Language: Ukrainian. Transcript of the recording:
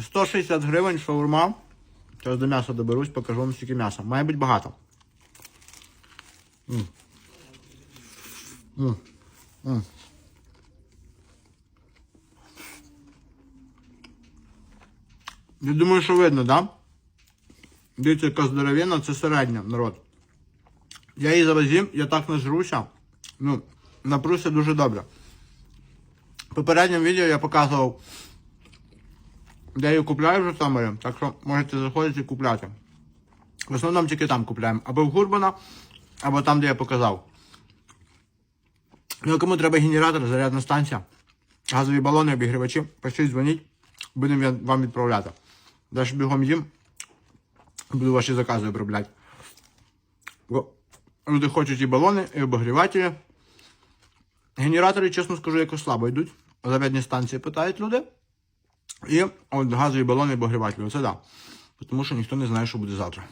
160 гривень шаурма. Зараз до м'яса доберусь, покажу вам скільки м'яса. Має бути багато. М. М. М. Я думаю, що видно, да? Дивіться, яка здоровенна, це середня, народ. Я її зараз я так нажруся. Ну, напруся дуже добре. В попередньому відео я показував, я її купляю в Житомирі, так що можете заходити і купляти. В основному тільки там купляємо. Або в Гурбана, або там, де я показав. Ну, кому треба генератор, зарядна станція, газові балони, обігрівачі, пишіть, дзвоніть, будемо вам відправляти. Далі бігом їм, буду ваші закази обробляти. Люди хочуть і балони, і обігрівателі. Генератори, чесно скажу, якось слабо йдуть. Зарядні станції питають люди. І от газові балони обогрівателі. Оце. Да. Тому що ніхто не знає, що буде завтра.